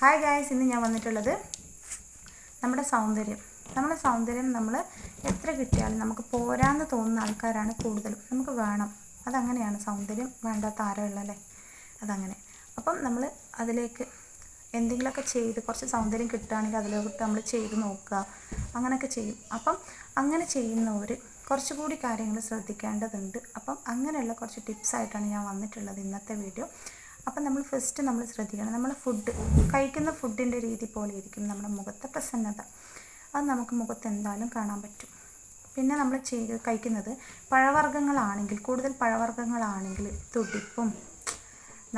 Hi guys ഇന്ന് ഞാൻ വന്നിട്ടുള്ളത് നമ്മുടെ സൗന്ദര്യം. നമ്മുടെ സൗന്ദര്യം നമ്മൾ എത്ര കിട്ടിയാലും നമുക്ക് പോരാന്ന് തോന്നുന്ന ആൾക്കാരാണ് കൂടുതലും. നമുക്ക് വേണം. അതങ്ങനെയാണ്. സൗന്ദര്യം വേണ്ടാത്ത ആരുള്ളല്ലേ അതങ്ങനെ. അപ്പം നമ്മൾ അതിലേക്ക് എന്തെങ്കിലുമൊക്കെ ചെയ്ത് കുറച്ച് സൗന്ദര്യം കിട്ടുകയാണെങ്കിൽ അതിലോട്ട് നമ്മൾ ചെയ്ത് നോക്കുക. അങ്ങനെയൊക്കെ ചെയ്യും. അപ്പം അങ്ങനെ ചെയ്യുന്നവർ കുറച്ചുകൂടി കാര്യങ്ങൾ ശ്രദ്ധിക്കേണ്ടതുണ്ട്. അപ്പം അങ്ങനെയുള്ള കുറച്ച് ടിപ്സ് ആയിട്ടാണ് ഞാൻ വന്നിട്ടുള്ളത് ഇന്നത്തെ വീഡിയോ. അപ്പം നമ്മൾ ഫസ്റ്റ് നമ്മൾ ശ്രദ്ധിക്കണം. നമ്മൾ ഫുഡ് കഴിക്കുന്ന ഫുഡിന്റെ രീതി പോലെ ഇരിക്കും നമ്മുടെ മുഖത്തെ പ്രസന്നത. അത് നമുക്ക് മുഖത്ത് എന്തായാലും കാണാൻ പറ്റും. പിന്നെ നമ്മൾ ചെയ്ത് കഴിക്കുന്നത് പഴവർഗങ്ങളാണെങ്കിൽ കൂടുതൽ പഴവർഗങ്ങളാണെങ്കിൽ തുടിപ്പും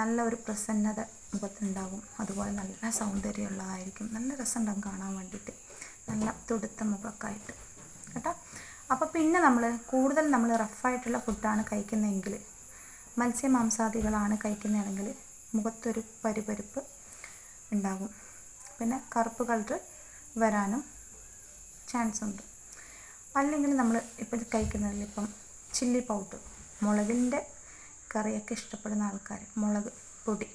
നല്ല ഒരു പ്രസന്നത മുഖത്തുണ്ടാകും അതുപോലെ നല്ല സൗന്ദര്യമുള്ളതായിരിക്കും. നല്ല രസമുണ്ടാകും കാണാൻ വേണ്ടിയിട്ട്. നല്ല തുടുത്ത മുഖമൊക്കെ ആയിട്ട് കേട്ടോ? അപ്പോൾ പിന്നെ നമ്മൾ കൂടുതൽ നമ്മൾ റഫായിട്ടുള്ള ഫുഡാണ് കഴിക്കുന്നതെങ്കിൽ മത്സ്യമാംസാദികളാണ് കഴിക്കുന്നതെങ്കിൽ മുഖത്തൊരു പരിപരിപ്പ് ഉണ്ടാകും. പിന്നെ കറുപ്പ് കളർ വരാനും ചാൻസ് ഉണ്ട് അല്ലെങ്കിൽ നമ്മൾ ഇപ്പോൾ കഴിക്കുന്നതിൽ ഇപ്പം ചില്ലി പൗഡർ മുളകിന്റെ കറിയൊക്കെ ഇഷ്ടപ്പെടുന്ന ആൾക്കാർ മുളക് പൊടി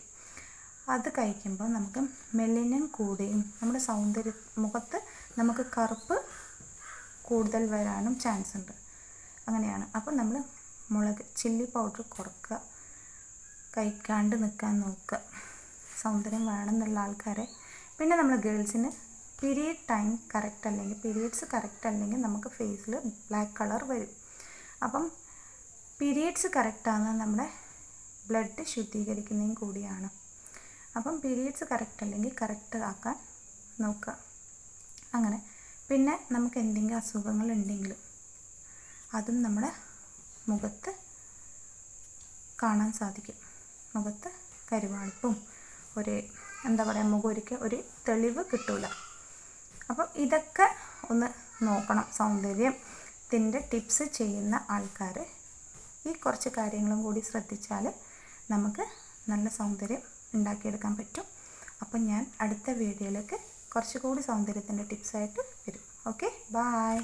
അത് കഴിക്കുമ്പോൾ നമുക്ക് മെലിനം കൂടുകയും നമ്മുടെ സൗന്ദര്യ മുഖത്ത് നമുക്ക് കറുപ്പ് കൂടുതൽ വരാനും ചാൻസ് ഉണ്ട് അങ്ങനെയാണ്. അപ്പോൾ നമ്മൾ മുളക് ചില്ലി പൗഡർ കുറക്കുക. കഴിക്കാണ്ട് നിൽക്കാൻ നോക്കുക. സൗന്ദര്യം വേണമെന്നുള്ള ആൾക്കാരെ. പിന്നെ നമ്മൾ ഗേൾസിന് പീരീഡ് ടൈം കറക്റ്റ് അല്ലെങ്കിൽ പീരീഡ്സ് കറക്റ്റ് അല്ലെങ്കിൽ നമുക്ക് ഫേസിൽ ബ്ലാക്ക് കളർ വരും. അപ്പം പീരീഡ്സ് കറക്റ്റാണ് നമ്മുടെ ബ്ലഡ് ശുദ്ധീകരിക്കുന്നതും കൂടിയാണ്. അപ്പം പീരീഡ്സ് കറക്റ്റ് അല്ലെങ്കിൽ കറക്റ്റ് ആക്കാൻ നോക്കുക. അങ്ങനെ. പിന്നെ നമുക്ക് എന്തെങ്കിലും അസുഖങ്ങളുണ്ടെങ്കിലും അതും നമ്മുടെ മുഖത്ത് കാണാൻ സാധിക്കും. മുഖത്ത് കരുവാളിപ്പും ഒരു എന്താ പറയുക മുഖൊരിക്ക ഒരു തെളിവ് കിട്ടൂല. അപ്പം ഇതൊക്കെ ഒന്ന് നോക്കണം സൗന്ദര്യം. ഇതിന്റെ ടിപ്സ് ചെയ്യുന്ന ആൾക്കാർ ഈ കുറച്ച് കാര്യങ്ങളും കൂടി ശ്രദ്ധിച്ചാൽ നമുക്ക് നല്ല സൗന്ദര്യം ഉണ്ടാക്കിയെടുക്കാൻ പറ്റും. അപ്പം ഞാൻ അടുത്ത വീഡിയോയിലേക്ക് കുറച്ചുകൂടി സൗന്ദര്യത്തിന്റെ ടിപ്സായിട്ട് വരും. ഓക്കെ? ബായ്